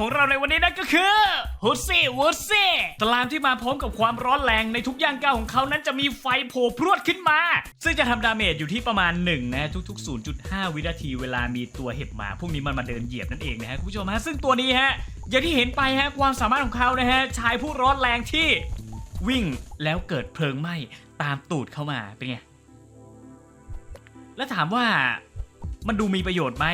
ของเราในวันนี้นั่นก็คือฮุซซี่วูดซี่สลามที่มาพร้อมกับความร้อนแรงในทุกย่างก้าวของเขานั้นจะมีไฟโผล่พรวดขึ้นมา ซึ่งจะทำดาเมจอยู่ที่ประมาณ1นะทุก ๆ 0.5 วินาทีเวลามีตัวเห็บหมา พวกนี้มันมาเดินเหยียบนั่นเองนะฮะคุณผู้ชมฮะซึ่งตัวนี้ฮะอย่างที่เห็นไปฮะความสามารถของเขานะฮะชายผู้ร้อนแรงที่วิ่งแล้วเกิดเพลิงไหม้ตามตูดเข้ามาเป็นไงแล้วถามว่ามันดูมีประโยชน์ไหม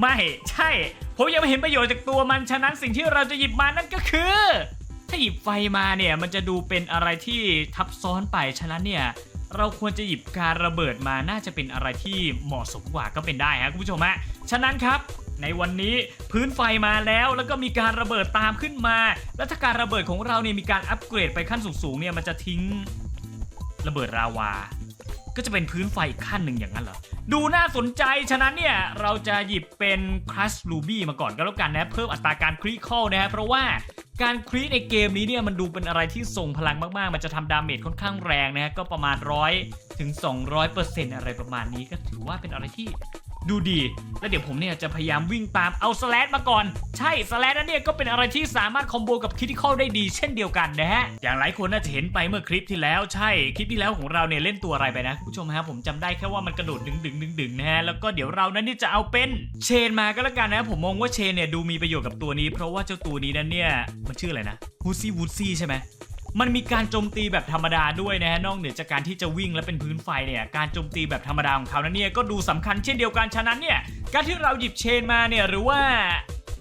ไม่ใช่ ผมยังไม่เห็นประโยชน์จากตัวมันฉะนั้นสิ่งที่เราจะหยิบมานั่นก็คือ ถ้าหยิบไฟมาเนี่ยมันจะดูเป็นอะไรที่ทับซ้อนไปฉะนั้นเนี่ยเราควรจะหยิบการระเบิดมาน่าจะเป็นอะไรที่เหมาะสมกว่าก็เป็นได้ฮะคุณผู้ชมฮะฉะนั้นครับในวันนี้พื้นไฟมาแล้วแล้วก็มีการระเบิดตามขึ้นมา แล้วถ้าการระเบิดของเราเนี่ยมีการอัปเกรดไปขั้นสูงๆเนี่ยมันจะทิ้งระเบิดราวา ก็จะเป็นพื้นไฟอีกขั้นหนึ่งอย่างนั้นเหรอ ดูน่าสนใจ ฉะนั้นเนี่ย เราจะหยิบเป็น Crush Ruby มาก่อนก็แล้วกันนะ เพิ่มอัตราการคริคอลนะฮะเพราะว่า การคริในเกมนี้เนี่ยมันดูเป็นอะไรที่ทรงพลังมากๆ มันจะทำดาเมจค่อนข้างแรงนะฮะก็ประมาณร้อยถึง 200%อะไรประมาณนี้ก็ถือว่าเป็นอะไรที่ดูดี แล้วเดี๋ยวผมเนี่ยจะพยายามวิ่งตามเอาสแลดมาก่อน ใช่สแลดนั้นเนี่ยก็เป็นอะไรที่สามารถคอมโบกับคริติคอลได้ดีเช่นเดียวกันนะฮะ อย่างหลายคนน่าจะเห็นไปเมื่อคลิปที่แล้วใช่ คลิปที่แล้วของเราเนี่ยเล่นตัวอะไรไปนะคุณผู้ชมฮะผมจำได้แค่ว่ามันกระโดดดึงดึงดึงดึงนะฮะ แล้วก็เดี๋ยวเรานั้นนี่จะเอาเป็นเชนมาก็แล้วกันนะผมมองว่าเชนเนี่ยดูมีประโยชน์กับตัวนี้ เพราะว่าเจ้าตัวนี้นั้นเนี่ยมันชื่ออะไรนะฮูซี่วูดซี่ใช่ไหมมันมีการโจมตีแบบธรรมดาด้วยนะฮะนอกเหนือจากการที่จะวิ่งและเป็นพื้นไฟเนี่ยการโจมตีแบบธรรมดาของเขานั้นเนี่ยก็ดูสำคัญเช่นเดียวกันฉะนั้นเนี่ยการที่เราหยิบเชนมาเนี่ยหรือว่า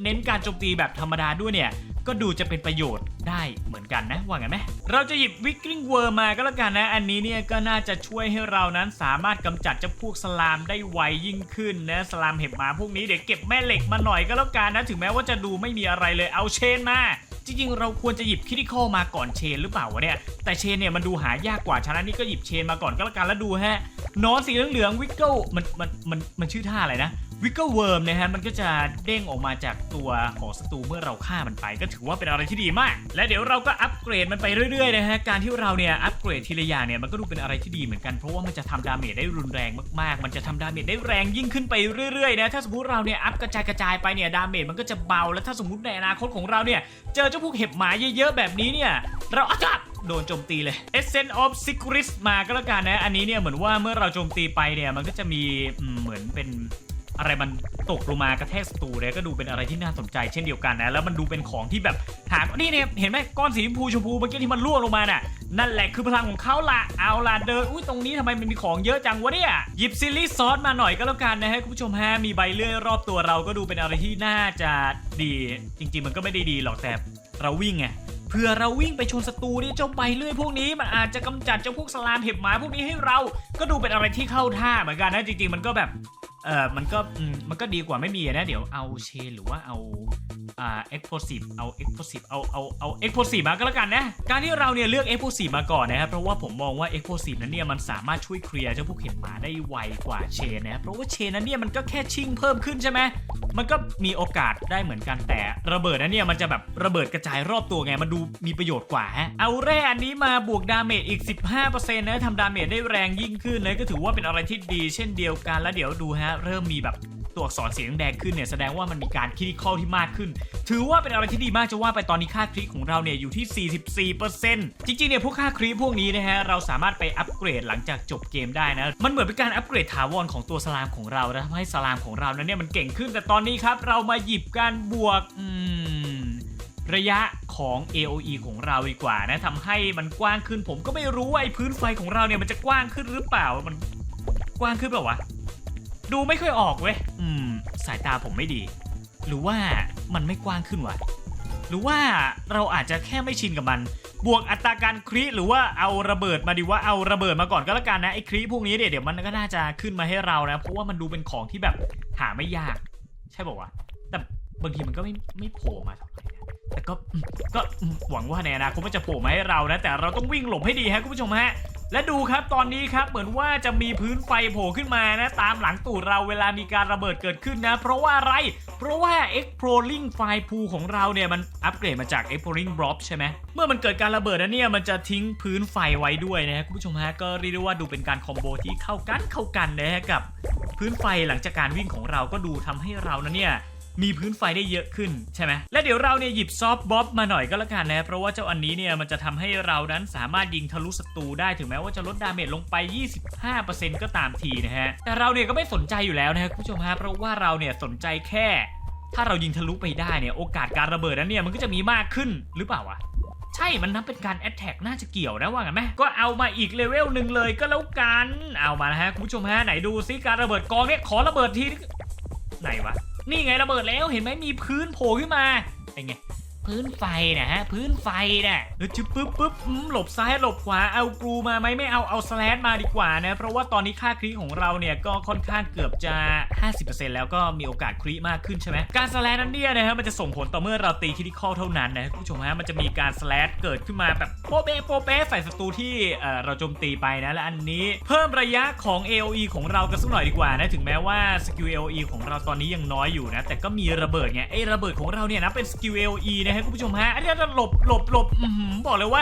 เน้นการโจมตีแบบธรรมดาด้วยเนี่ยก็ดูจะเป็นประโยชน์ได้เหมือนกันนะว่าไงไหมเราจะหยิบวิกฤงเวอร์มาก็แล้วกันนะ อันนี้เนี่ยก็น่าจะช่วยให้เรานั้นสามารถกำจัดเจ้าพวกสลามได้ไวยิ่งขึ้นนะสลามเห็บหมาพวกนี้เดี๋ยวเก็บแม่เหล็กมาหน่อยก็แล้วกันนะ ถึงแม้ว่าจะดูไม่มีอะไรเลยเอาเชนมา จริงๆ เราควรจะหยิบคิดิคอลมาก่อนเชนหรือเปล่าวะเนี่ย แต่เชนเนี่ยมันดูหายากกว่าฉะนั้นนี่ก็หยิบเชนมาก่อนก็แล้วกันแล้วดูฮะนอนสีเหลืองๆวิกเกิลมันมันมันมันชื่อท่าอะไรนะวิกเกิลเวิร์มนะฮะมันก็จะเด้งออกมาจากตัวของศัตรูเมื่อเราฆ่ามันไป ก็ถือว่าเป็นอะไรที่ดีมาก และเดี๋ยวเราก็อัปเกรดมันไปเรื่อยๆนะฮะการที่เราเนี่ยอัปเกรดทีละอย่างเนี่ยมันก็ดูเป็นอะไรที่ดีเหมือนกันเพราะว่ามันจะทำดาเมจได้รุนแรงมากๆ มันจะทำดาเมจได้แรงยิ่งขึ้นไปเรื่อยๆนะถ้าสมมติเราเนี่ยอัพกระจายกระจายไปเนี่ยดาเมจมันก็จะเบาแล้วถ้าสมมติในอนาคตของเราเนี่ยเจอเจ้าพวกเห็บหมาเยอะๆ แบบนี้เนี่ย เราอาจจะโดนโจมตีเลย Essence of s e c r i s มาก็แล้วกันนะ อันนี้เนี่ยเหมือนว่าเมื่อเราโจมตีไปเนี่ย มันก็จะมีเหมือนเป็นอะไรมันตกลงมากระแทกศัตรูเนี่ยก็ดูเป็นอะไรที่น่าสนใจเช่นเดียวกันนะ แล้วมันดูเป็นของที่แบบหานี่เนี่ยเห็นไหมก้อนสีชมพูชมพูเมื่อกี้ที่มันร่วงลงมาน่ะนั่นแหละคือพลังของเขาละเอาละเดินอุ้ยตรงนี้ทำไมมันมีของเยอะจังวะเนี่ยหยิบซิลลี่ซอสมาหน่อยก็แล้วกันนะฮะคุณผู้ชมฮะมีใบเลื่อยรอบตัวเราก็ดูเป็นอะไรที่น่าจะดี จริง ๆ มันก็ไม่ได้ดีหรอกแต่ เราวิ่งไงเพื่อเราวิ่งไปชนศัตรูนี่เจ้าใบเลื่อยพวกนี้มันอาจจะกำจัดเจ้าพวกสลามเห็บหมาพวกนี้ให้เรา ก็ดูเป็นอะไรที่เข้าท่าเหมือนกันนะจริงๆมันก็แบบ เออมันก็มันก็ดีกว่าไม่มีนะ เดี๋ยวเอาเชนหรือว่าเอาอ่า explosive เอา explosive เอาเอาเอา explosive มาก็แล้วกันนะ การที่เราเนี่ยเลือก explosive มาก่อนนะครับเพราะว่าผมมองว่า explosive นั้นเนี่ยมันสามารถช่วยเคลียร์เจ้าพวกเห็บหมาได้ไวกว่าเชนนะครับเพราะว่าเชนนั้นเนี่ยมันก็แค่ชิ่งเพิ่มขึ้นใช่ไหมมันก็มีโอกาสได้เหมือนกันแต่ระเบิดนั้นเนี่ยมันจะแบบระเบิดกระจายรอบตัวไงมันดูมีประโยชน์กว่าฮะเอาแร่อันนี้มาบวกดาเมจอีก 15%นะทำดาเมจได้แรงยิ่งขึ้นนะก็ถือว่าเป็นอะไรที่ดี เช่นเดียวกันแล้วเดี๋ยวดูฮะเริ่มมีแบบตัวอักษรเสียงแดงขึ้นเนี่ยแสดงว่ามันมีการคลิกเข้าที่มากขึ้น ถือว่าเป็นอะไรที่ดีมากจะว่าไปตอนนี้ค่าคลิกของเราเนี่ยอยู่ที่ 44%จริงๆเนี่ยพวกค่าคลิกพวกนี้นะฮะเราสามารถไปอัปเกรดหลังจากจบเกมได้นะมันเหมือนเป็นการอัปเกรดถาวรของตัวสลามของเรานะทำให้สลามของเรานั้นเนี่ยมันเก่งขึ้น แต่ตอนนี้ครับเรามาหยิบการบวกอืมระยะของ AOE ของเราดีกว่านะทำให้มันกว้างขึ้นผมก็ไม่รู้ว่าไอ้พื้นไฟของเราเนี่ยมันจะกว้างขึ้นหรือเปล่ามันกว้างขึ้นเปล่าวะ ดูไม่ค่อยออกเว้ย อืม สายตาผมไม่ดี หรือว่ามันไม่กว้างขึ้นวะ หรือว่าเราอาจจะแค่ไม่ชินกับมัน บวกอัตราการคริหรือว่าเอาระเบิดมาดีว่าเอาระเบิดมาก่อนก็แล้วกันนะไอ้คริพวกนี้เดี๋ยวเดี๋ยวมันก็น่าจะขึ้นมาให้เรานะเพราะว่ามันดูเป็นของที่แบบหาไม่ยาก ใช่ป่าวะแต่บางทีมันก็ไม่ไม่โผล่มาเท่าไหร่นะ แต่ก็ก็หวังว่าในอนาคตมันจะโผล่มาให้เรานะ แต่เราต้องวิ่งหลบให้ดีฮะคุณผู้ชมฮะและดูครับตอนนี้ครับเหมือนว่าจะมีพื้นไฟโผล่ขึ้นมานะตามหลังตูดเราเวลามีการระเบิดเกิดขึ้นนะ เพราะว่าอะไร เพราะว่า Exploring Fire Pool ของเราเนี่ยมันอัปเกรดมาจาก Exploring Blob ใช่ไหมเมื่อมันเกิดการระเบิดนะเนี่ยมันจะทิ้งพื้นไฟไว้ด้วยนะฮะคุณผู้ชมฮะก็เรียกได้ว่าดูเป็นการคอมโบที่เข้ากันเข้ากันนะฮะกับ พื้นไฟหลังจากการวิ่งของเราก็ดูทำให้เรานะเนี่ย มีพื้นไฟได้เยอะขึ้นใช่ไหมและเดี๋ยวเราเนี่ยหยิบซอฟบ๊อบมาหน่อยก็แล้วกันนะเพราะว่าเจ้าอันนี้เนี่ยมันจะทำให้เรานั้นสามารถยิงทะลุศัตรูได้ถึงแม้ว่าจะลดดาเมจลงไป 25%ก็ตามทีนะฮะแต่เราเนี่ยก็ไม่สนใจอยู่แล้วนะครับคุณผู้ชมฮะเพราะว่าเราเนี่ยสนใจแค่ ถ้าเรายิงทะลุไปได้เนี่ยโอกาสการระเบิดนั้นเนี่ยมันก็จะมีมากขึ้นหรือเปล่าวะใช่ มันนับเป็นการแอตแทกน่าจะเกี่ยวนะว่ากันไหมก็เอามาอีกเลเวลหนึ่งเลยก็แล้วกัน เอามานะฮะ คุณผู้ชมฮะ ไหนดูซิการระเบิดกองเนี่ยขอระเบิดที ไหนวะ นี่ไงระเบิดแล้วเห็นไหมมีพื้นโผล่ขึ้นมาเป็นไง พื้นไฟนะฮะ พื้นไฟน่ะจึ๊บปึ๊บปึ๊บหลบซ้ายหลบขวาเอากรูมาไหมไม่เอาเอาสแลดมาดีกว่านะ เพราะว่าตอนนี้ค่าครีของเราเนี่ยก็ค่อนข้างเกือบจะ 50%แล้วก็มีโอกาสครีมากขึ้นใช่ไหมการสแลดนั้นเนี่ยนะฮะมันจะส่งผลต่อเมื่อเราตีคิดิคอลเท่านั้นนะคุณผู้ชมฮะมันจะมีการสแลดเกิดขึ้นมาแบบโปะเปะโปะเปะใส่ศัตรูที่เออเราโจมตีไปนะและอันนี้เพิ่มระยะของ AOE ของเรากันสักหน่อยดีกว่านะถึงแม้ว่าสกิล AOE ของเราตอนนี้ยังน้อยอยู่นะแต่ก็มีระเบิดไงไอ้ระเบิดของเราเนี่ยนะเป็นสกิล AOE นะฮะคุณผู้ชมฮะอันนี้จะหลบหลบหลบบอกเลยว่า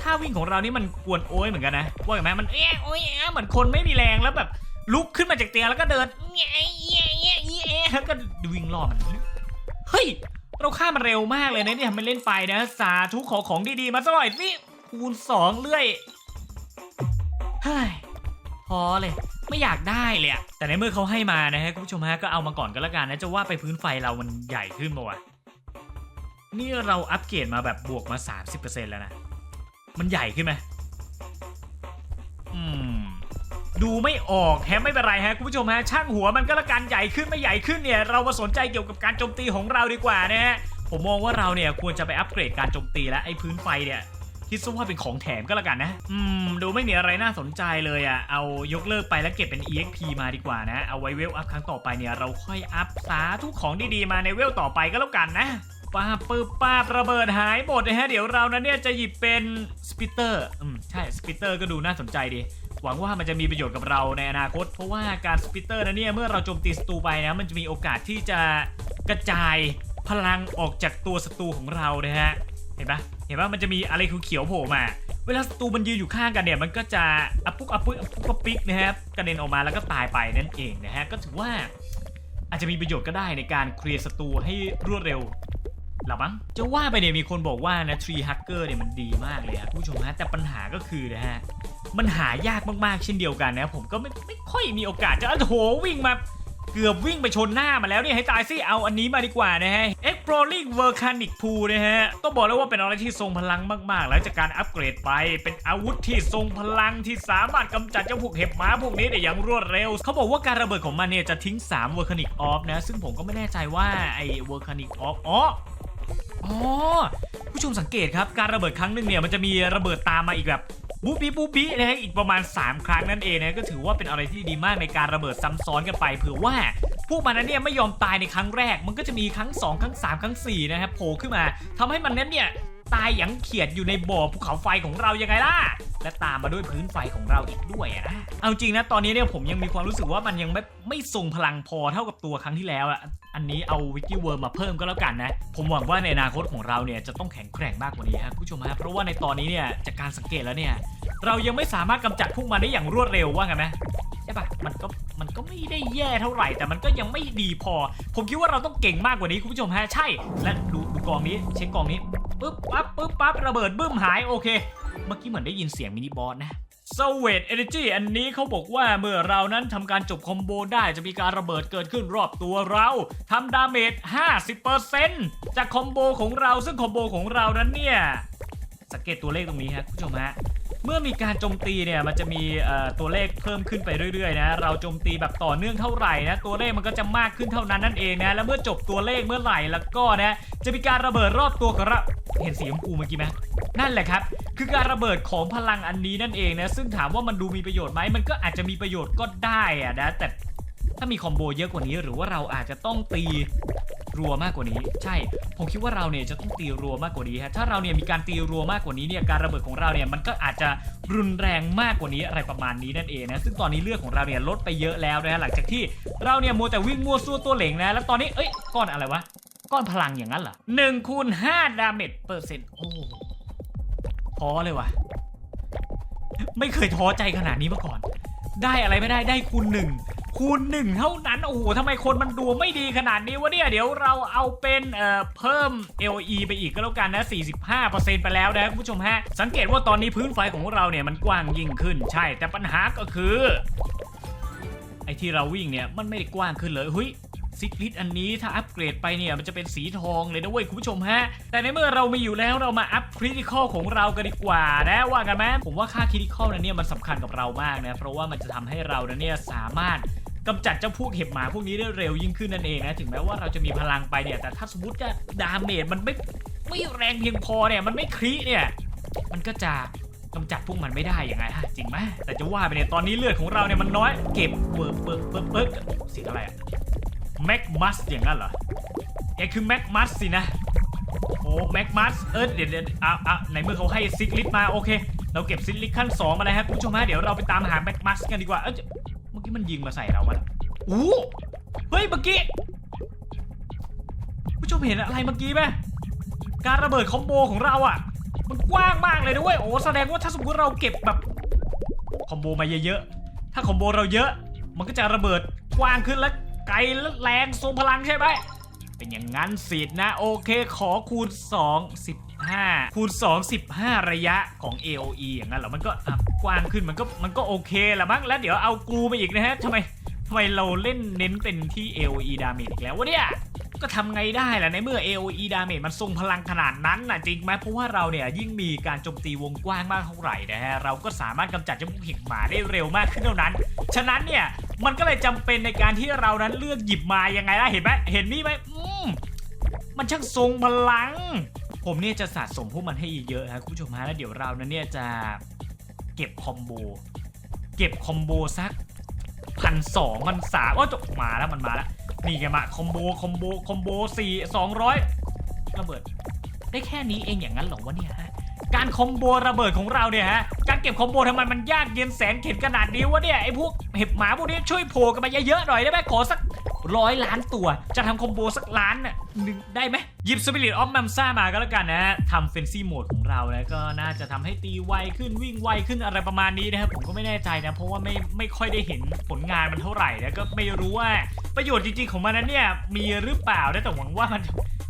ท่าวิ่งของเรานี่มันกวนโอ้ยเหมือนกันนะว่าอย่างไหมมันเอ๊ะโอ้ยเอ๊ะเหมือนคนไม่มีแรงแล้วแบบลุกขึ้นมาจากเตียงแล้วก็เดินเอ๊ะเอ๊ะเอ๊ะเอ๊ะแล้วก็วิ่งรอบมันเฮ้ยเราฆ่ามันเร็วมากเลยนะเนี่ยทำไมเล่นไปนะ สาธุขอของดีๆมาสักหน่อยสิคูณสองเรื่อยเฮ้ยพอเลยไม่อยากได้เลยอะแต่ในเมื่อเขาให้มานะฮะคุณผู้ชมฮะก็เอามาก่อนก็แล้วกันนะจะว่าไปพื้นไฟเรามันใหญ่ขึ้นปะวะ นี่เราอัปเกรดมาแบบบวกมา 30%แล้วนะ มันใหญ่ขึ้นไหมอืม ดูไม่ออกแฮะไม่เป็นไรฮะคุณผู้ชมฮะ ช่างหัวมันก็ละกันใหญ่ขึ้นไม่ใหญ่ขึ้นเนี่ย เรามาสนใจเกี่ยวกับการโจมตีของเราดีกว่านะฮะ ผมมองว่าเราเนี่ยควรจะไปอัปเกรดการโจมตีแล้วไอ้พื้นไฟเนี่ยคิดซะว่าเป็นของแถมก็แล้วกันนะ อืม ดูไม่มีอะไรน่าสนใจเลยอะ่ะ เอายกเลิกไปแล้วเก็บเป็น EXP มาดีกว่านะ เอาไว้เวลอัพครั้งต่อไปเนี่ยเราค่อยอัพสาทุกของดีๆมาในเวลต่อไปก็แล้วกันนะ ป้าปื้บป้าระเบิดหายหมดนะฮะ เดี๋ยวเรานั้นเนี่ยจะหยิบเป็นสปิเตอร์อืมใช่สปิเตอร์ก็ดูน่าสนใจดี หวังว่ามันจะมีประโยชน์กับเราในอนาคต เพราะว่าการสปิเตอร์นั้นเนี่ยเมื่อเราโจมตีศัตรูไปนะ มันจะมีโอกาสที่จะกระจายพลังออกจากตัวศัตรูของเรานะฮะ เห็นปะเห็นปะมันจะมีอะไรเขียวๆโผล่มา เวลาศัตรูมันยืนอยู่ข้างกันเนี่ย มันก็จะอัปปุกอัปปุกอัปปุกอัปปิกนะครับกระเด็นออกมาแล้วก็ตายไปนั่นเองนะฮะ ก็ถือว่าอาจจะมีประโยชน์ก็ได้ในการเคลียร์ศัตรูให้รวดเร็ว หรอมั้งจะว่าไปเนี่ยมีคนบอกว่านะทรีฮักเกอร์เนี่ยมันดีมากเลยครับผู้ชมฮะแต่ปัญหาก็คือนะฮะมันหายากมากๆเช่นเดียวกันนะผมก็ไม่ไม่ค่อยมีโอกาสจะโอ้โหวิ่งมาเกือบวิ่งไปชนหน้ามาแล้วเนี่ยให้ตายสิเอาอันนี้มาดีกว่านะฮะ Exploring Volcanic Pool นะฮะต้องบอกเลยว่าเป็นอะไรที่ทรงพลังมากๆ แล้วจากการอัปเกรดไปเป็นอาวุธที่ทรงพลังที่สามารถกำจัดเจ้าพวกเห็บหมาพวกนี้ได้อย่างรวดเร็ว เขาบอกว่าการระเบิดของมันเนี่ยจะทิ้ง 3 Volcanic Orb นะ ซึ่งผมก็ไม่แน่ใจว่าไอ้ Volcanic Orb อ๋อ อ๋อผู้ชมสังเกตครับการระเบิดครั้งหนึ่งเนี่ยมันจะมีระเบิดตามมาอีกแบบบูบี้บูบี้นะฮะอีกประมาณ 3 ครั้งนั่นเองนะก็ถือว่าเป็นอะไรที่ดีมากในการระเบิดซ้ำซ้อนกันไปเผื่อว่าพวกมันนั้นเนี่ยไม่ยอมตายในครั้งแรก มันก็จะมีครั้ง 2 ครั้ง 3 ครั้ง 4 นะครับโผล่ขึ้นมาทำให้มันนั้นเนี่ยตายอย่างเขียดอยู่ในบ่อภูเขาไฟของเรายังไงล่ะ และตามมาด้วยพื้นไฟของเราอีกด้วยนะ เอาจริงนะตอนนี้เนี่ยผมยังมีความรู้สึกว่ามันยังไม่ไม่ทรงพลังพอเท่ากับตัวครั้งที่แล้วอะ อันนี้เอาวิกกี้เวิร์มมาเพิ่มก็แล้วกันนะ ผมหวังว่าในอนาคตของเราเนี่ยจะต้องแข็งแกร่งมากกว่านี้ครับผู้ชมฮะเพราะว่าในตอนนี้เนี่ยจากการสังเกตแล้วเนี่ยเรายังไม่สามารถกำจัดพวกมันได้อย่างรวดเร็วว่าไงไหมใช่ปะมันก็มันก็ไม่ได้แย่เท่าไหร่ แต่มันก็ยังไม่ดีพอ ผมคิดว่าเราต้องเก่งมากกว่านี้คุณผู้ชมฮะใช่ และดูดูกองนี้เช็คกองนี้ปึ๊บปั๊บปึ๊บปั๊บระเบิดบึ้มหายโอเค เมื่อกี้เหมือนได้ยินเสียงมินิบอสนะ s w e t Energy อันนี้เขาบอกว่าเมื่อเรานั้นทำการจบคอมโบได้จะมีการระเบิดเกิดขึ้นรอบตัวเราทำดาเมจ 50%จากคอมโบของเราซึ่งคอมโบของเรานั้นเนี่ย สังเกตตัวเลขตรงนี้ครับคุณผู้ชมฮะเมื่อมีการโจมตีเนี่ยมันจะมีตัวเลขเพิ่มขึ้นไปเรื่อยๆนะเราโจมตีแบบต่อเนื่องเท่าไหร่นะตัวเลขมันก็จะมากขึ้นเท่านั้นนั่นเองนะแล้วเมื่อจบตัวเลขเมื่อไหร่แล้วก็นะจะมีการระเบิดรอบตัวของเราเห็นสีชมพูเมื่อกี้ไหม นั่นแหละครับ คือการระเบิดของพลังอันนี้นั่นเองนะ ซึ่งถามว่ามันดูมีประโยชน์ไหมมันก็อาจจะมีประโยชน์ก็ได้อะนะ แต่ถ้ามีคอมโบเยอะกว่านี้ หรือว่าเราอาจจะต้องตีรัวมากกว่านี้ ใช่ ผมคิดว่าเราเนี่ยจะต้องตีรัวมากกว่านี้ฮะถ้าเราเนี่ยมีการตีรัวมากกว่านี้เนี่ยการระเบิดของเราเนี่ยมันก็อาจจะรุนแรงมากกว่านี้อะไรประมาณนี้นั่นเองนะซึ่งตอนนี้เลือดของเราเนี่ยลดไปเยอะแล้วนะฮะหลังจากที่เราเนี่ยมัวแต่วิ่งมัวซั่วตัวเหลงนะแล้วตอนนี้เอ้ยก้อนอะไรวะก้อนพลังอย่างนั้นเหรอหนึ่งคูณห้าดาเมจเปอร์เซ็นต์โอ้ ท้อเลยว่ะ ไม่เคยท้อใจขนาดนี้มาก่อน ได้อะไรไม่ได้ได้คูณหนึ่งคูณหนึ่งเท่านั้น โอ้โหทำไมคนมันดูไม่ดีขนาดนี้วะเนี่ย เดี๋ยวเราเอาเป็นเอ่อเพิ่ม LE ไปอีกก็แล้วกันนะ 45%ไปแล้วนะคุณผู้ชมฮะ สังเกตว่าตอนนี้พื้นไฟของเราเนี่ยมันกว้างยิ่งขึ้น ใช่ แต่ปัญหาก็คือ ไอ้ที่เราวิ่งเนี่ยมันไม่ได้กว้างขึ้นเลยเฮ้ย ซิกลิตอันนี้ถ้าอัปเกรดไปเนี่ยมันจะเป็นสีทองเลยนะเว้ยคุณผู้ชมฮะ แต่ในเมื่อเรามีอยู่แล้วเรามาอัพคริติคอลของเรากันดีกว่านะว่ากันไหมผมว่าค่าคริติคอลนั้นเนี่ยมันสำคัญกับเรามากนะเพราะว่ามันจะทำให้เรานั้นเนี่ยสามารถกำจัดเจ้าพวกเห็บหมาพวกนี้ได้เร็วยิ่งขึ้นนั่นเองนะถึงแม้ว่าเราจะมีพลังไปเนี่ยแต่ถ้าสมมติจะดาเมจมันไม่ไม่แรงเพียงพอเนี่ยมันไม่คริเนี่ยมันก็จะกำจัดพวกมันไม่ได้ยังไงฮะจริงไหมแต่จะว่าไปเนี่ยตอนนี้เลือดของเราเนี่ยมันน้อยเก็บเปิดเปิดเปิดเปิดเสียงอะไรอะ แม็กมัสอย่างนั้นเหรอแกคือแม็กมัสสินะโอ้แม็กมัสเออเดี๋ยวเดี๋ยวอะอะในเมื่อเขาให้ซิกลิตมาโอเค เราเก็บซิกลิตขั้น2มาแล้วครับคุณผู้ชมฮะเดี๋ยวเราไปตามหาแม็กมัสกันดีกว่าเอ้ยเมื่อกี้มันยิงมาใส่เราวะน่ะอู้เฮ้ยเมื่อกี้ผู้ชมเห็นอะไรเมื่อกี้ไหมการระเบิดคอมโบของเราอะ มันกว้างมากเลยนะเว้ยโอ้แสดงว่าถ้าสมมติเราเก็บแบบคอมโบมาเยอะๆถ้าคอมโบเราเยอะ มันก็จะระเบิดกว้างขึ้นและ ไกลและแรงทรงพลังใช่ไหมเป็นอย่างนั้นสิทธ์นะ โอเคขอคูณ 2 15 คูณ 2 15 ระยะของ AOE อย่างนั้นเหรอมันก็กว้างขึ้นมันก็มันก็โอเคละมั้งแล้วเดี๋ยวเอากูไปอีกนะฮะทำไมำไมเราเล่นเน้นเป็นที่ AOE damage อีกแล้ววะเนี่ย ก็ทำไงได้ล่ะในเมื่อ AOE damage มันทรงพลังขนาดนั้นน่ะจริงไหมเพราะว่าเราเนี่ยยิ่งมีการโจมตีวงกว้างมากเท่าไหร่นะฮะเราก็สามารถกำจัดเจ้าพวกเห็บหมาได้เร็วมากขึ้นเท่านั้น ฉะนั้นเนี่ยมันก็เลยจำเป็นในการที่เรานั้นเลือกหยิบมายังไงล่ะเห็นไหมเห็นนี่ไหมอืมมันช่างทรงพลัง ผมเนี่ยจะสะสมพวกมันให้เยอะๆฮะคุณผู้ชมฮะแล้วเดี๋ยวเรานั้นเนี่ยจะเก็บคอมโบเก็บคอมโบสัก พันสองพันสามโอ้จบมาแล้วมันมาแล้วนี่ไงมาคอมโบคอมโบคอมโบสี่สองร้อยระเบิด ได้แค่นี้เองอย่างนั้นหรอวะเนี่ยฮะการคอมโบระเบิดของเราเนี่ยฮะการเก็บคอมโบทำไมมันยากเย็นแสนเข็นขนาดนี้วะเนี่ยไอ้พวกเห็บหมาพวกนี้ช่วยโผล่กันมาเยอะๆหน่อยได้ไหมขอสัก ร้อยล้านตัว จะทำคอมโบสักล้านน่ะหนึ่งได้ไหมหยิบสปิริตออฟมัมซ่ามาก็แล้วกันนะฮะทำเฟนซี่โหมดของเราแล้วก็น่าจะทำให้ตีไวขึ้นวิ่งไวขึ้นอะไรประมาณนี้นะครับผมก็ไม่แน่ใจนะ เพราะว่าไม่ไม่ค่อยได้เห็นผลงานมันเท่าไหร่แล้วก็ไม่รู้ว่าประโยชน์จริงๆของมันนั้นเนี่ยมีหรือเปล่านะแต่หวังว่ามัน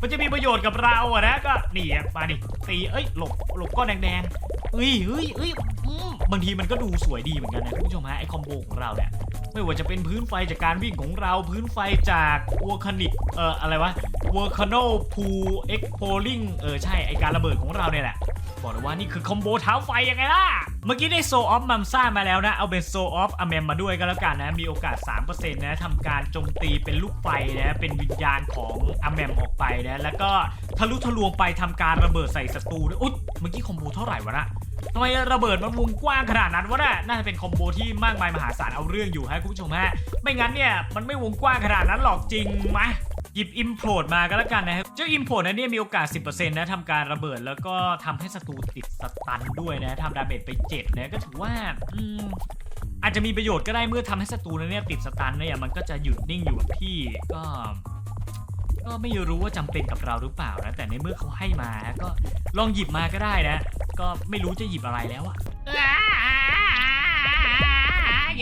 มันจะมีประโยชน์กับเราอะนะก็นี่อะมาดิตีเอ้ยหลบหลบก้อนแดงๆเอ้ยเอ้ยเอ้ยอืมบางทีมันก็ดูสวยดีเหมือนกันนะคุณผู้ชมฮะไอคอมโบของเราเนี่ยไม่ว่าจะเป็นพื้นไฟจากการวิ่งของเราพื้นไฟจากวอลคานิกเอ่ออะไรวะวอลคาโนพูเอ็กโพลิงเออใช่ไอการระเบิดของเราเนี่ยแหละบอกเลยว่านี่คือคอมโบเท้าไฟยังไงล่ะ เมื่อกี้ได้โซออฟมัมซ่ามาแล้วนะ เอาเป็นโซออฟอเมมมาด้วยก็แล้วกันนะ มีโอกาส 3%นะทำการโจมตีเป็นลูกไฟนะ เป็นวิญญาณของอเมมออกไปนะ แล้วก็ทะลุทะลวงไปทำการระเบิดใส่ศัตรูด้วยอุ๊ยเมื่อกี้คอมโบเท่าไหร่วะนะทำไมระเบิดมันวงกว้างขนาดนั้นวะน่ะน่าจะเป็นคอมโบที่มากมายมหาศาลเอาเรื่องอยู่ฮะคุณผู้ชมฮะ ไม่งั้นเนี่ยมันไม่วงกว้างขนาดนั้นหรอกจริงไหม หยิบ Import มาก็แล้วกันนะครับ เจ้า Import นั้นเนี่ยมีโอกาส 10%นะทำการระเบิดแล้วก็ทำให้ศัตรูติดสตันด้วยนะทำดาเมจไป 7 นะก็ถือว่าอืมอาจจะมีประโยชน์ก็ได้เมื่อทำให้ศัตรูนั้นเนี่ยติดสตันเนี่ยมันก็จะหยุดนิ่งอยู่กับที่ก็ก็ไม่รู้ว่าจำเป็นกับเราหรือเปล่านะแต่ในเมื่อเขาให้มาก็ลองหยิบมาก็ได้นะ ก็ไม่รู้จะหยิบอะไรแล้วอะ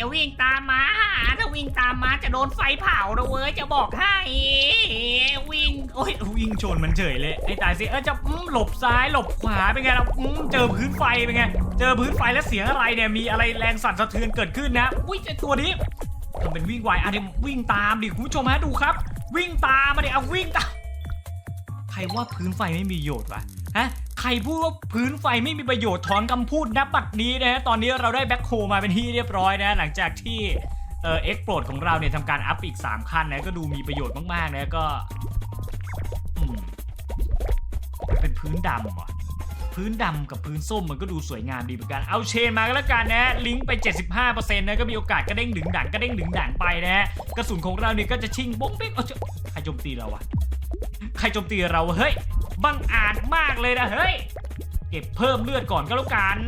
อย่าวิ่งตามมา ถ้าวิ่งตามมาจะโดนไฟเผานะเว้ยจะบอกให้วิ่งโอ้ยวิ่งชนมันเฉยเลยไอ้ตายสิเออจะหลบซ้ายหลบขวาเป็นไงเราเจอพื้นไฟเป็นไงเจอพื้นไฟแล้วเสียงอะไรเนี่ยมีอะไรแรงสั่นสะเทือนเกิดขึ้นนะอุ้ยไอ้ตัวนี้ทำเป็นวิ่งไวอะเดี๋ยววิ่งตามดิคุณผู้ชมฮะดูครับ วิ่งตามมาเดิเอาวิ่งตามใครว่าพื้นไฟไม่มีประโยชน์วะฮะ ใครพูดว่าพื้นไฟไม่มีประโยชน์ถอนคำพูดนับบัดนี้นะฮะตอนนี้เราได้แบ็คโฮมาเป็นที่เรียบร้อยนะ หลังจากที่เอ่อเอ็กโปรดของเราเนี่ยทำการอัพอีก 3 ขั้นนะก็ดูมีประโยชน์มากๆนะก็เป็นพื้นดำว่ะพื้นดำกับพื้นส้มมันก็ดูสวยงามดีเหมือนกันเอาเชนมาก็แล้วกันนะลิงก์ไป 75%นะก็มีโอกาสกระเด้งดึงดังกระเด้งดึงดังไปนะกระสุนของเราเนี่ยก็จะชิงบ้งเบ้งเอาใครโจมตีเราวะใครโจมตีเราเฮ้ย บังอาจมากเลยนะเฮ้ย เก็บเพิ่มเลือดก่อนก็แล้วกัน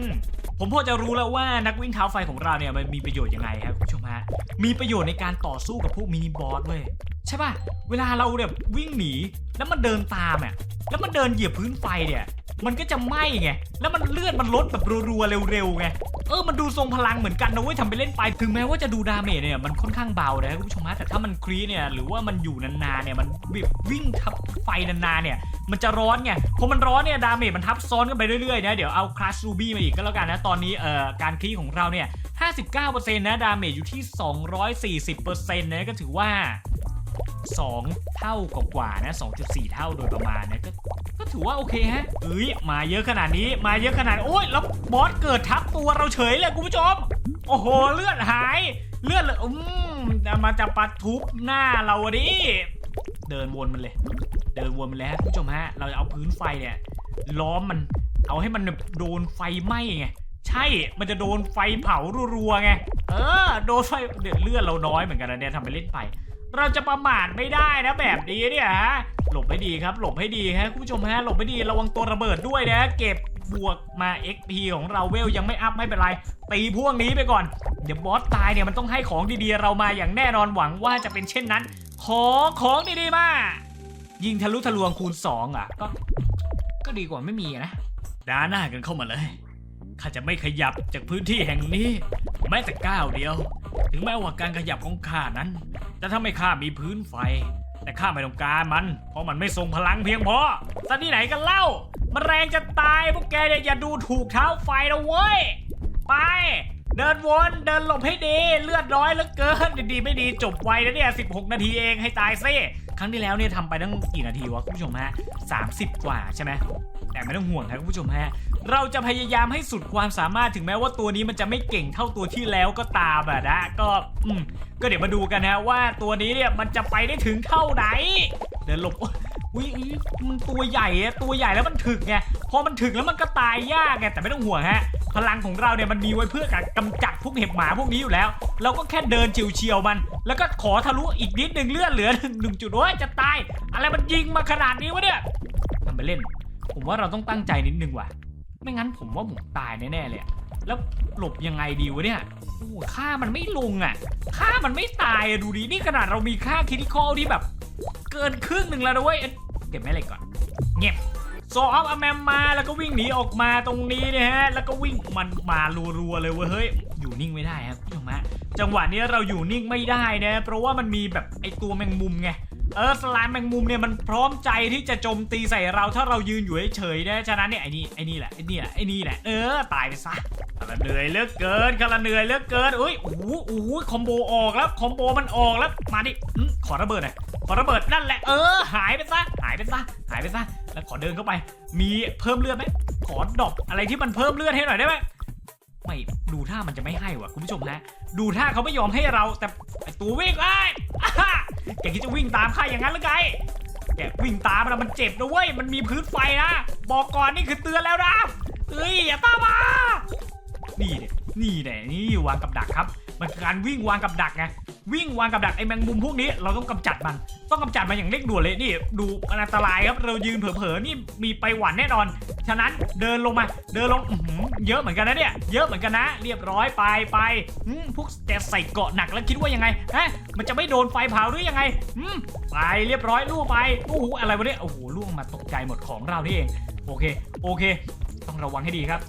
ผมพอจะรู้แล้วว่านักวิ่งเท้าไฟของเราเนี่ยมันมีประโยชน์ยังไงครับคุณผู้ชมฮะ มีประโยชน์ในการต่อสู้กับพวกมินิบอสเว้ยใช่ป่ะ เวลาเราเนี่ยวิ่งหนีแล้วมันเดินตามอะแล้วมันเดินเหยียบพื้นไฟเนี่ย มันก็จะไหม้ไง แล้วมันเลือดมันลดแบบรัวๆเร็วๆไง เออ มันดูทรงพลังเหมือนกันนะเว้ยทำไปเล่นไป ถึงแม้ว่าจะดูดาเมจเนี่ยมันค่อนข้างเบานะคุณผู้ชมฮะ แต่ถ้ามันครีเนี่ยหรือว่ามันอยู่นานๆเนี่ยมันแบบวิ่งทับไฟนานๆเนี่ย มันจะร้อนไง พอมันร้อนเนี่ยดาเมจมันทับซ้อนกันไปเรื่อยๆนะ เดี๋ยวเอาคลาสรูบี้มาอีกก็แล้วกันนะ ตอนนี้เอ่อการคลีของเราเนี่ย59%นะ ดาเมจอยู่ที่ 240%นะ ก็ถือว่า 2 เท่ากว่านะ 2.4 เท่าโดยประมาณนะก็ก็ถือว่าโอเคฮะเอ้ยมาเยอะขนาดนี้มาเยอะขนาดโอ้ยแล้วบอสเกิดทับตัวเราเฉยเลยคุณผู้ชม โอ้โหเลือดหาย เลือดเลยอืมมาจะปัดทุบหน้าเราดิเดินวนมันเลย เดินวนมันเลยฮะคุณผู้ชมฮะเราจะเอาพื้นไฟเนี่ยล้อมมันเอาให้มันโดนไฟไหม้ไงใช่ มันจะโดนไฟเผารัวๆไง เออ โดนไฟเดือดเลือดเราน้อยเหมือนกันนะเนี่ยทำไปเล่นไป เราจะประมาทไม่ได้นะแบบนี้เนี่ยฮะหลบให้ดีครับ หลบให้ดีฮะคุณผู้ชมฮะหลบให้ดีระวังตัวระเบิดด้วยนะเก็บบวกมา XP ของเราเวลยังไม่อัพไม่เป็นไร ตีพวกนี้ไปก่อน เดี๋ยวบอสตายเนี่ยมันต้องให้ของดีๆ เรามาอย่างแน่นอนหวังว่าจะเป็นเช่นนั้น ขอของดีๆมายิงทะลุทะลวงคูณ 2 อะ ก็ ก็ดีกว่าไม่มีนะด้านหน้ากันเข้ามาเลย ข้าจะไม่ขยับจากพื้นที่แห่งนี้ แม้แต่ก้าวเดียว ถึงแม้ว่าการขยับของข้านั้น จะทำให้ข้ามีพื้นไฟ แต่ข้าไม่ต้องการมัน เพราะมันไม่ทรงพลังเพียงพอสันที่ไหนกันเล่า มันแรงจะตายพวกแกเนี่ยอย่าดูถูกเท้าไฟนะเว้ย ไป เดินวนเดินหลบให้ดีเลือดร้อยเหลือเกินดีไม่ดีจบไวนะเนี่ย 16 นาทีเองให้ตายซิครั้งที่แล้วเนี่ยทำไปตั้งกี่นาทีวะคุณผู้ชมฮะ30 กว่าใช่ไหมแต่ไม่ต้องห่วงครับคุณผู้ชมฮะ เราจะพยายามให้สุดความสามารถถึงแม้ว่าตัวนี้มันจะไม่เก่งเท่าตัวที่แล้วก็ตามอะนะก็อืมก็เดี๋ยวมาดูกันนะว่าตัวนี้เนี่ยมันจะไปได้ถึงเท่าไหนเดินหลบอุ้ยมันตัวใหญ่อะตัวใหญ่แล้วมันถึกไงพอมันถึกแล้วมันก็ตายยากไงแต่ไม่ต้องห่วงฮะ พลังของเราเนี่ยมันมีไว้เพื่อกำจัดพวกเห็บหมาพวกนี้อยู่แล้ว เราก็แค่เดินเฉียวๆมัน แล้วก็ขอทะลุอีกนิดหนึ่งเลือดเหลือหนึ่งหนึ่งจุดโอ้ยจะตาย อะไรมันยิงมาขนาดนี้วะเนี่ยทำไปเล่น ผมว่าเราต้องตั้งใจนิดนึงว่ะ ไม่งั้นผมว่าผมตายแน่ๆเลยอะแล้วหลบยังไงดีวะเนี่ยโอ้ค่ามันไม่ลงอะ ค่ามันไม่ตายอะดูดินี่ขนาดเรามีค่าคิดิคอลที่แบบ เกินครึ่งหนึ่งแล้วนะเว้ยเก็บแม่เหล็กก่อน เงียบโซออฟอแมมมาแล้วก็วิ่งหนีออกมาตรงนี้เนี่ยฮะ แล้วก็วิ่งมันมารัวๆเลยเว้ยเฮ้ยอยู่นิ่งไม่ได้ครับคุณผู้ชมฮะจังหวะนี้เราอยู่นิ่งไม่ได้นะ เพราะว่ามันมีแบบไอตัวแมงมุมไง เออสลามแมงมุมเนี่ยมันพร้อมใจที่จะโจมตีใส่เราถ้าเรายืนอยู่เฉยๆนะฉะนั้นเนี่ยไอ้นี่ไอ้นี่แหละไอ้นี่แหละไอ้นี่แหละเออตายไปซะคาราเหนื่อยเลือกเกินคาราเหนื่อยเลือกเกินอุ้ยโอ้โหโอ้โหคอมโบออกแล้วคอมโบมันออกแล้วมาดิอื้อขอระเบิดหน่อยขอระเบิดนั่นแหละเออหายไปซะหายไปซะหายไปซะแล้วขอเดินเข้าไป มีเพิ่มเลือดไหมขอดอปอะไรที่มันเพิ่มเลือดให้หน่อยได้ไหมไม่ดูท่ามันจะไม่ให้ว่ะคุณผู้ชมฮะดูท่าเขาไม่ยอมให้เราแต่ตัววิ่งไอ้ฮ แกคิดจะวิ่งตามข้าอย่างนั้นหรือไงแกวิ่งตามมันมันเจ็บนะเว้ย มันมีพื้นไฟนะ บอกก่อนนี่คือเตือนแล้วนะเอ้ยอย่าตามมา นี่เนี่ย นี่เนี่ยนี่วางกับดักครับ มันคือการวิ่งวางกับดักไงวิ่งวางกับดักไอ้แมงมุมพวกนี้เราต้องกำจัดมัน ต้องกำจัดมันอย่างเร่งด่วนเลยนี่ ดูอันตรายครับเรายืนเผลอๆนี่มีไปหวันแน่นอน ฉะนั้นเดินลงมา เดินลงเยอะเหมือนกันนะเนี่ยเยอะเหมือนกันนะ เรียบร้อยไปไปพวกแกใส่เกาะหนักแล้วคิดว่ายังไงฮะมันจะไม่โดนไฟเผาหรือยังไงไปเรียบร้อยล่วงไปโอ้โหอะไรวะเนี่ยโอ้โหล่วงมาตกใจหมดของเรานี่เองโอเค โอเค ต้องระวังให้ดีครับ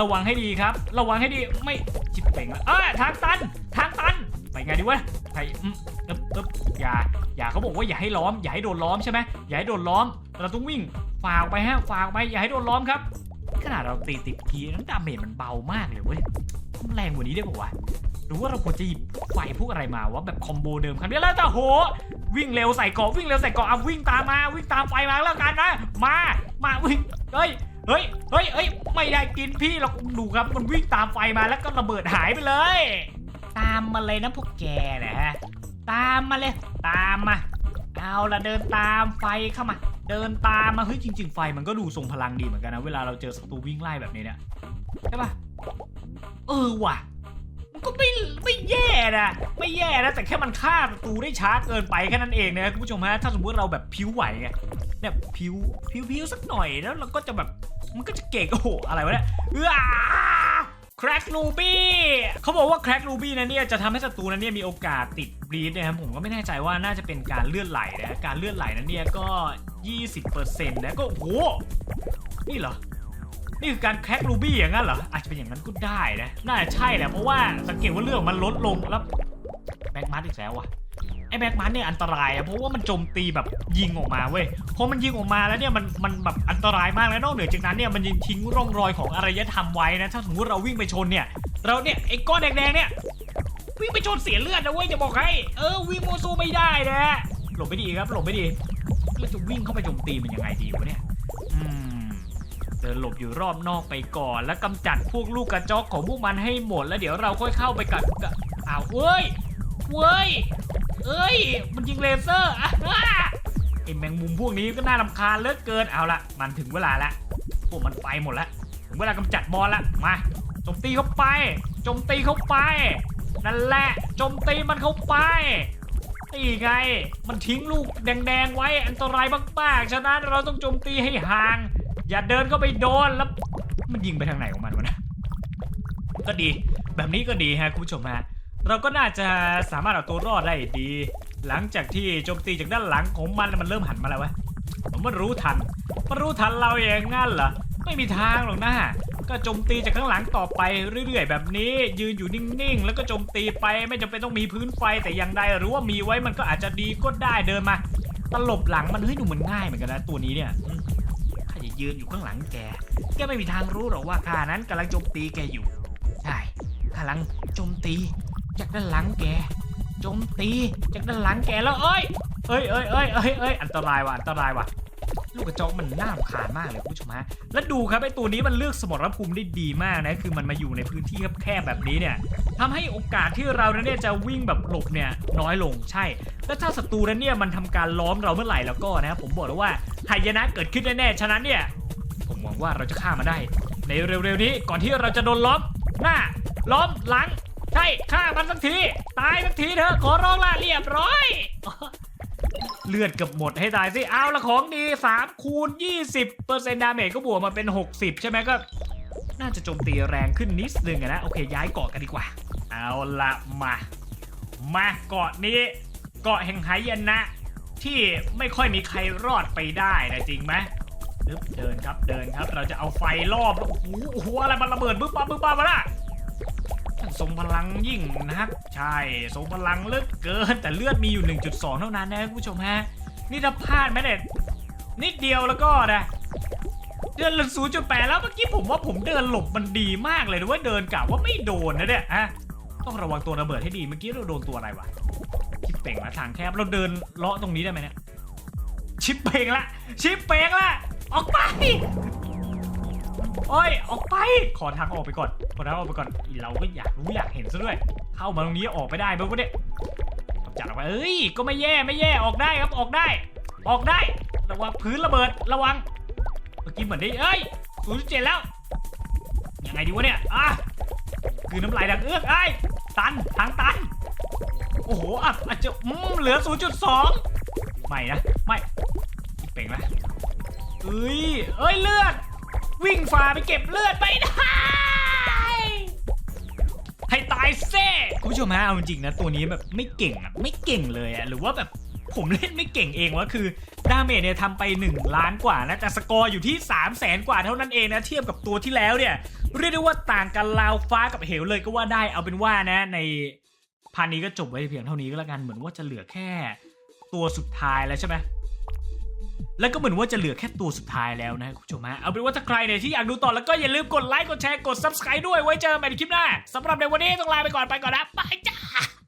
ระวังให้ดีครับ ระวังให้ดีไม่ชิบเป่งและเอ้ยทางตันทางตันไปไงดีวะไปอืมอึ๊บอึ๊บอย่าอย่าเขาบอกว่าอย่าให้ล้อมอย่าให้โดนล้อมใช่ไหมอย่าให้โดนล้อม เราต้องวิ่งฝ่าออกไปฮะฝ่าออกไปอย่าให้โดนล้อมครับขนาดเราตีติดทีนั้นดาเมจมันเบามากเลยเว้ยแรงกว่านี้ได้ป่าวะหรือว่าเราควรจะหยิบไฟพวกอะไรมาวะแบบคอมโบเดิมครั้งนี้แล้วแต่โห วิ่งเร็วใส่เกาะวิ่งเร็วใส่เกาะเอาวิ่งตามมาวิ่งตามไฟมาแล้วกันนะมามาวิ่งเฮ้ย เฮ้ย เฮ้ยเฮ้ย ไม่ได้กินพี่เราดูครับ มันวิ่งตามไฟมาแล้วก็ระเบิดหายไปเลย ตามมาเลยนะพวกแกนะฮะ ตามมาเลย ตามมา เอาละเดินตามไฟเข้ามา เดินตามมา เฮ้ยจริง ๆ ไฟมันก็ดูทรงพลังดีเหมือนกันนะ เวลาเราเจอศัตรูวิ่งไล่แบบนี้เนี่ย ใช่ปะเออว่ะ มันก็ไม่ไม่แย่นะไม่แย่นะแต่แค่มันฆ่าศัตรูได้ช้าเกินไปแค่นั้นเองนะคุณผู้ชมฮะถ้าสมมติเราแบบผิวไหวเนี่ยผิวผิวผิวสักหน่อยแล้วเราก็จะแบบมันก็จะเก่งโอ้โหอะไรวะเนี่ยอ้าแครกลูบี้เขาบอกว่าแครกลูบี้นะเนี่ยจะทำให้ศัตรูนั้นเนี่ยมีโอกาสติดบลีดนะครับผมก็ไม่แน่ใจว่าน่าจะเป็นการเลื่อนไหลนะการเลื่อนไหลนั้นเนี่ยก็ 20%นะก็โอ้โหนี่เหรอ นี่คือการแคร็กรูบี้อย่างนั้นเหรอ อาจจะเป็นอย่างนั้นก็ได้นะ น่าจะใช่แหละ เพราะว่าสังเกตว่าเรื่องมันลดลงแล้วแบ็กมัดอีกแล้วว่ะไอ้แบ็กมันเนี่ยอันตรายอะเพราะว่ามันโจมตีแบบยิงออกมาเว้ยพอมันยิงออกมาแล้วเนี่ยมันมันแบบอันตรายมากแล้วนอกเหนือจากนั้นเนี่ยมันยังทิ้งร่องรอยของอารยธรรมไว้นะ ถ้าสมมติเราวิ่งไปชนเนี่ย เราเนี่ยไอ้ก้อนแดงๆเนี่ยวิ่งไปชนเสียเลือดนะเว้ยจะบอกให้ เออวิ่งโมซูไม่ได้นะหลบไม่ดีครับหลบไม่ดีเราจะวิ่งเข้าไปโจมตีมันยังไงดีวะเนี่ย อืม เดินหลบอยู่รอบนอกไปก่อน แล้วกำจัดพวกลูกกระจอกของพวกมันให้หมด แล้วเดี๋ยวเราค่อยเข้าไปกัดกะอ้าวเว้ยเว้ยเอ้ย มันยิงเลเซอร์อะอะไอแมงมุมพวกนี้ก็น่ารำคาญเลือเกินเอาละมันถึงเวลาละพวกมันไปหมดละถึงเวลากำจัดบอลละมาโจมตีเข้าไปโจมตีเข้าไป นั่นแหละโจมตีมันเข้าไปนี่ไง มันทิ้งลูกแดงๆไว้อันตรายมากๆ ฉะนั้นเราต้องโจมตีให้ห่าง อย่าเดินเข้าไปโดนแล้ว มันยิงไปทางไหนของมันวะนะก็ดี แบบนี้ก็ดีฮะคุณผู้ชมฮะเราก็น่าจะสามารถเอาตัวรอดได้ดี หลังจากที่โจมตีจากด้านหลังของมันมันเริ่มหันมาแล้ววะผมมันรู้ทัน มันรู้ทันเราอย่างงั้นเหรอไม่มีทางหรอกนะก็โจมตีจากข้างหลังต่อไปเรื่อยๆ แบบนี้ ยืนอยู่นิ่งๆ แล้วก็โจมตีไปไม่จำเป็นต้องมีพื้นไฟแต่อย่างใดหรือว่ามีไว้มันก็อาจจะดีก็ได้เดินมาตลบหลังมันเฮ้ยดูเหมันง่ายเหมือนกันนะตัวนี้เนี่ย ยืนอยู่ข้างหลังแก แกไม่มีทางรู้หรอกว่าข้านั้นกำลังโจมตีแกอยู่ ใช่ข้ากำลังโจมตีจากด้านหลังแก โจมตีจากด้านหลังแกแล้วเอ้ยเอ้ยเอ้ยเอ้ยเอ้ยเอ้ยอันตรายว่ะอันตรายว่ะ ลูกกระจอกมันน่ารำคาญมากเลยคุณผู้ชมฮะ แล้วดูครับไอตัวนี้มันเลือกสมรภูมิได้ดีมากนะ คือมันมาอยู่ในพื้นที่แคบๆแบบนี้เนี่ยทำให้โอกาสที่เราเนี่ยจะวิ่งแบบหลบเนี่ยน้อยลงใช่ แล้วถ้าศัตรูนั้นเนี่ยมันทำการล้อมเราเมื่อไหร่แล้วก็นะผมบอกแล้วว่าหายนะเกิดขึ้นแน่ๆ ฉะนั้นเนี่ยผมหวังว่าเราจะฆ่ามาได้ ในเร็วๆนี้ก่อนที่เราจะโดนล้อมหน้าล้อมหลังใช่ฆ่ามันสักที ตายสักทีเถอะขอร้องละเรียบร้อย เลือดเกือบหมดให้ตายสิเอาละของดี3คูณ20เปอร์เซ็นต์ดาเมจก็บวกมาเป็น 60 ใช่ไหมก็ น่าจะโจมตีแรงขึ้นนิดนึงนะ โอเค ย้ายเกาะกันดีกว่า เอาละมา มาเกาะนี้เกาะแห่งหายนะ ที่ไม่ค่อยมีใครรอดไปได้นะจริงไหมเดินครับเดินครับ เราจะเอาไฟรอบโอ้โหโอ้โหอะไรมันระเบิดบึ้มบ้าบึ้มบ้ามาละ ท่านทรงพลังยิ่งนัก ใช่ทรงพลังเลือกเกิน แต่เลือดมีอยู่ 1.2 เท่านั้นนะคุณผู้ชมฮะ นี่ถ้าพลาดไหมเนี่ยนิดเดียวแล้วก็นะเดินหลุด0.8แล้วเมื่อกี้ผมว่าผมเดินหลบมันดีมากเลยนะว่าเดินกะว่าไม่โดนนะเนี่ยฮะต้องระวังตัวระเบิดให้ดีเมื่อกี้เราโดนตัวอะไรวะชิปเป่งละทางแคบเราเดินเลาะตรงนี้ได้ไหมเนี่ยชิปเป่งละชิปเป่งละออกไป โอ้ยออกไป ขอทางออกไปก่อนขอทางออกไปก่อน เราก็อยากรู้อยากเห็นซะด้วย เข้ามาตรงนี้ออกไปได้ไหมวะเนี่ยจัดออกไปเอ้ย ก็ไม่แย่ไม่แย่ออกได้ครับออกได้ ออกได้ ระวังพื้นระเบิดระวัง เมื่อกี้เหมือนได้เอ้ยศูนย์เจ็ดแล้ว ยังไงดีวะเนี่ยอะคือน้ำลายดังเอื้อกไอ้ตันทางตัน โอ้โหอะอาจจะอืมเหลือ 0.2 ไม่นะ ไม่เป่งนะเอ้ยเอ้ยเลือด วิ่งฝ่าไปเก็บเลือดไม่ได้ ให้ตายเซ่คุณผู้ชมฮะเอาจริงนะ ตัวนี้แบบไม่เก่งอะไม่เก่งเลยอะหรือว่าแบบผมเล่นไม่เก่งเองวะคือดาเมจเนี่ยทำไป 1 ล้านกว่านะ แต่สกอร์อยู่ที่ 3 0 0แสนกว่าเท่านั้นเองนะ เทียบกับตัวที่แล้วเนี่ย เรียกได้ว่าต่างกันราวฟ้ากับเหวเลยก็ว่าได้เอาเป็นว่านะ ในพาร์ทนี้ก็จบไว้เพียงเท่านี้ก็แล้วกันเหมือนว่าจะเหลือแค่ตัวสุดท้ายแล้วใช่ไหม แล้วก็เหมือนว่าจะเหลือแค่ตัวสุดท้ายแล้วนะคุณผู้ชมฮะเอาเป็นว่าถ้าใครเนี่ยที่อยากดูต่อแล้วก็อย่าลืมกดไลค์กดแชร์กด subscribe ด้วยไว้เจอกันใหม่ในคลิปหน้าสำหรับในวันนี้ต้องลาไปก่อนไปก่อนนะไปจ้า